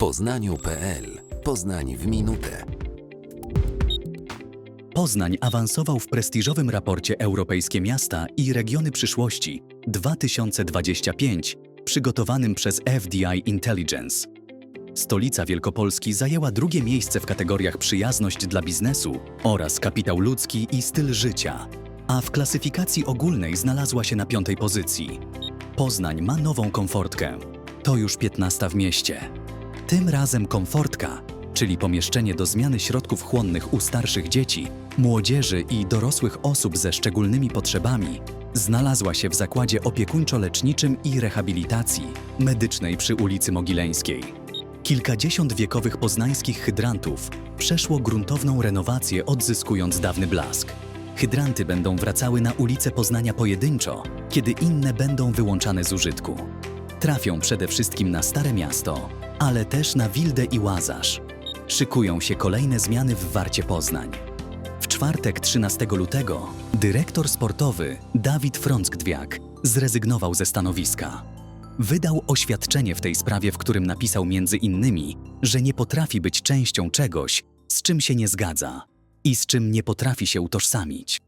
poznaniu.pl Poznań w minutę. Poznań awansował w prestiżowym raporcie Europejskie Miasta i Regiony Przyszłości 2025 przygotowanym przez FDI Intelligence. Stolica Wielkopolski zajęła drugie miejsce w kategoriach przyjazność dla biznesu oraz kapitał ludzki i styl życia, a w klasyfikacji ogólnej znalazła się na piątej pozycji. Poznań ma nową komfortkę. To już 15 w mieście. Tym razem komfortka, czyli pomieszczenie do zmiany środków chłonnych u starszych dzieci, młodzieży i dorosłych osób ze szczególnymi potrzebami, znalazła się w zakładzie opiekuńczo-leczniczym i rehabilitacji medycznej przy ulicy Mogileńskiej. Kilkadziesiąt wiekowych poznańskich hydrantów przeszło gruntowną renowację, odzyskując dawny blask. Hydranty będą wracały na ulice Poznania pojedynczo, kiedy inne będą wyłączane z użytku. Trafią przede wszystkim na Stare Miasto, ale też na Wildę i Łazarz. Szykują się kolejne zmiany w Warcie Poznań. W czwartek 13 lutego dyrektor sportowy Dawid Frąckdwiak zrezygnował ze stanowiska. Wydał oświadczenie w tej sprawie, w którym napisał między innymi, że nie potrafi być częścią czegoś, z czym się nie zgadza i z czym nie potrafi się utożsamić.